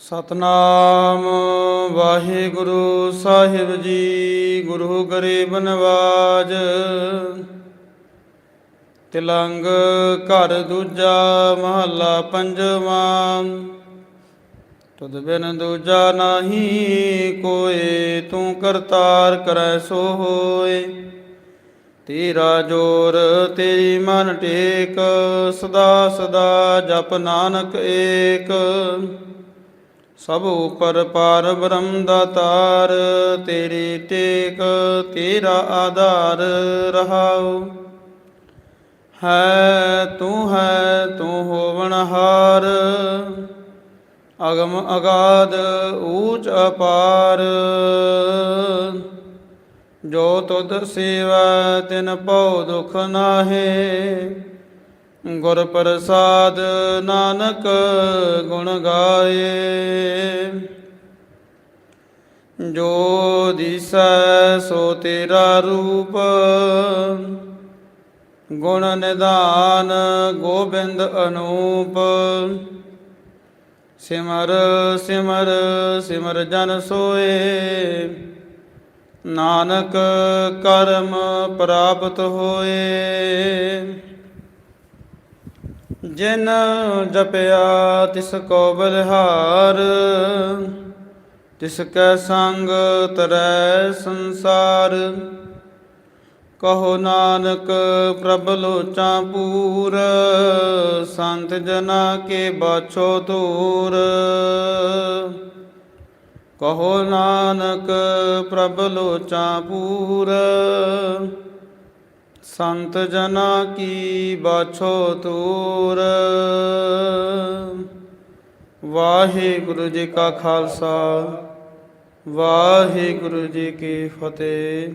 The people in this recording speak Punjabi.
ਸਤਨਾਮ ਵਾਹਿਗੁਰੂ ਸਾਹਿਬ ਜੀ, ਗੁਰੂ ਗਰੀਬ ਨਵਾਜ। ਤਿਲੰਗ ਘਰ ਦੂਜਾ ਮਹੱਲਾ ਪੰਜਵਾਂ। ਤੁਧ ਬਿਨ ਦੂਜਾ ਨਾਹੀ ਕੋਏ, ਤੂੰ ਕਰਤਾਰ ਕਰੈ ਸੋ ਹੋਏ। ਤੇਰਾ ਜੋਰ ਤੇਰੀ ਮਨ ਟੇਕ, ਸਦਾ ਸਦਾ ਜਪ ਨਾਨਕ ਏਕ। ਸਭ ਉਪਰ ਪਾਰ ਬ੍ਰਹਮ ਦਾਤਾਰ ਤੇਰੀ ਟੇਕ ਤੇਰਾ ਆਧਾਰ ਰਹਾਉ। ਹੈ ਤੂੰ ਹੈ ਤੂੰ ਹੋਵਨਹਾਰ ਅਗਮ ਅਗਾਧ ਊਚ ਅਪਾਰ। ਜੋ ਤੁਧ ਸੇਵਾ ਤਿਨ ਭਉ ਦੁਖ ਨਾਹੇ ਗੁਰ ਪ੍ਰਸਾਦ ਨਾਨਕ ਗੁਣ ਗਾਏ। ਜੋ ਦਿਸੈ ਸੋ ਤੇਰਾ ਰੂਪ, ਗੁਣ ਨਿਦਾਨ ਗੋਬਿੰਦ ਅਨੂਪ। ਸਿਮਰ ਸਿਮਰ ਸਿਮਰ ਜਨ ਸੋਏ, ਨਾਨਕ ਕਰਮ ਪ੍ਰਾਪਤ ਹੋਏ। ਜਿਨ ਜਪਿਆ ਤਿਸ ਕੋ ਬਲਿਹਾਰ, ਤਿਸ ਕੈ ਸੰਗ ਤਰੈ ਸੰਸਾਰ। ਕਹੋ ਨਾਨਕ ਪ੍ਰਭ ਲੋਚਾ ਪੂਰ, ਸੰਤ ਜਨਾ ਕੇ ਬਾਛੋ ਦੂਰ ਕਹੋ ਨਾਨਕ ਪ੍ਰਭ ਲੋਚਾ ਪੂਰ ਸੰਤ ਜਨਾ ਕੀ ਬਾਛੋ ਤੂਰ। ਵਾਹਿਗੁਰੂ ਜੀ ਕਾ ਖਾਲਸਾ ਵਾਹਿਗੁਰੂ ਜੀ ਕੀ ਫਤਿਹ।